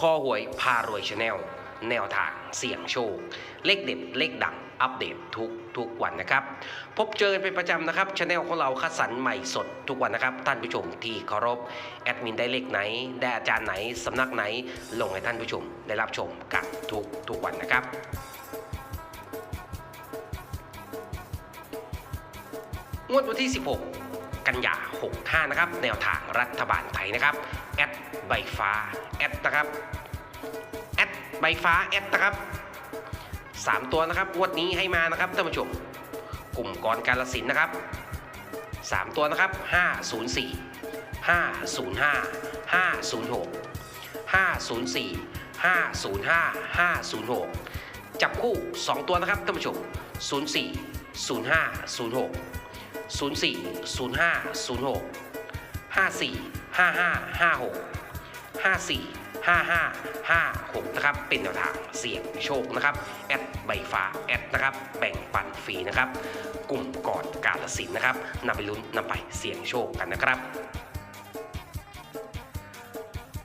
คอหวยพารวยชาแนลแนวทางเสี่ยงโชค เลขเด็ดเลขดังอัปเดตทุกทุกวันนะครับ พบเจอกันเป็นประจำนะครับชาแนลของเราคัดสรรใหม่สดทุกวันนะครับ ท่านผู้ชมที่เคารพแอดมินได้เลขไหน ได้อาจารย์ไหน สำนักไหน ลงให้ท่านผู้ชมได้รับชมกันทุกทุกวันนะครับงวดวันที่ 16 กันยา65นะครับแนวทางรัฐบาลไทยนะครับแอดใบฟ้าแอดนะครับแอดใบฟ้าแอดนะครับ3 ตัวนะครับงวดนี้ให้มานะครับท่านผู้ชมกลุ่มกรการลสินนะครับ 3 ตัวนะครับ 504 505 506 504 505 506 จับคู่ 2 ตัวนะครับท่านผู้ชม 04 05 06 04 05 06 54 55 56 54 55 56 นะครับ เป็นแนวทางเสี่ยงโชคนะครับ แอดใบฟ้าแอดนะครับ แบ่งปันฟรีนะครับ กลุ่มกอดกาลสินนะครับนำไปลุ้นนำไปเสี่ยงโชคกันนะครับ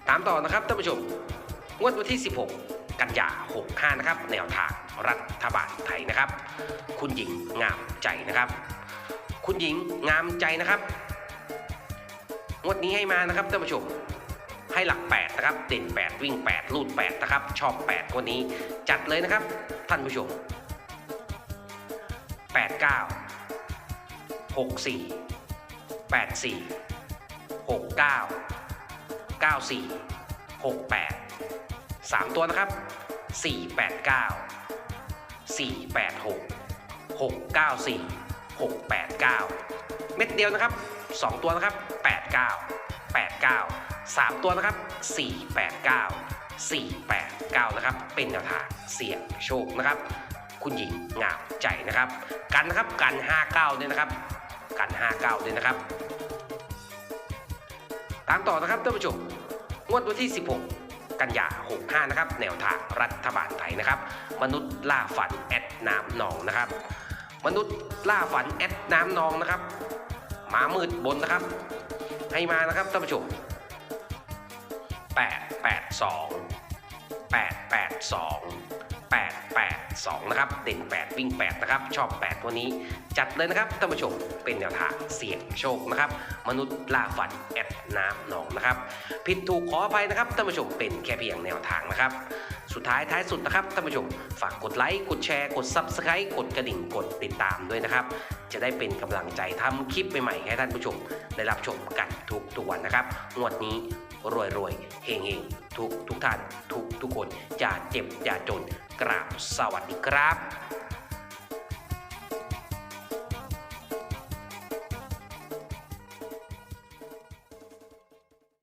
ตามต่อนะครับท่านผู้ชม งวดวันที่ 16 กันยา 65 นะครับ แนวทางรัฐบาลไทยนะครับ คุณหญิงงามใจนะครับ คุณหญิงงามใจนะครับ งวดนี้ให้มานะครับท่านผู้ชมให้หลัก 8 นะครับ เด่น 8 วิ่ง 8 ลูด 8 นะครับ ชอบ8งวดนี้จัดเลยนะครับ ท่านผู้ชม 89 64 84 69 94 68 3 ตัวนะครับ 489 486 694 689 เม็ดเดียวนะครับ 2 ตัวนะครับ 89 89 3 ตัวนะครับ 489 489 นะครับ เป็นแนวทางเสี่ยงโชคนะครับ คุณหญิงงามใจนะครับ กันนะครับ กัน 59เนี่ยนะครับ กัน 59เนี่ยนะครับ ตามต่อนะครับท่านผู้ชม งวดวันที่ 16 กันยา 65 นะครับ แนวทางรัฐบาลไทยนะครับ มนุษย์ล่าฝันแอดน้ำหนองนะครับ มนุษย์ล่าฝันแอดน้ำนองนะครับหมามืดบนนะครับ ให้มานะครับท่านผู้ชม882 882 882 นะครับ เด่น 8 วิ่ง 8 นะครับ ชอบ8วันนี้ จัดเลยนะครับท่านผู้ชมเป็นแนวทางเสี่ยงโชคนะครับ มนุษย์ล่าฝันแอดน้ำหนองนะครับ ผิดถูกขออภัยนะครับท่านผู้ชมเป็นแค่เพียงแนวทางนะครับ สุดท้ายท้ายสุดนะครับท่านผู้ชมฝากกดไลค์กดแชร์กด Subscribe กดกระดิ่งกดติดตามด้วยนะครับ จะได้เป็นกำลังใจทำคลิปใหม่ๆ ให้ท่านผู้ชม ได้รับชมกันทุกทุกๆวันนะครับงวดนี้รวยรวยๆเฮงเฮงทุกทุกท่านทุกทุกคนอย่าเจ็บอย่าจนกราบสวัสดีครับ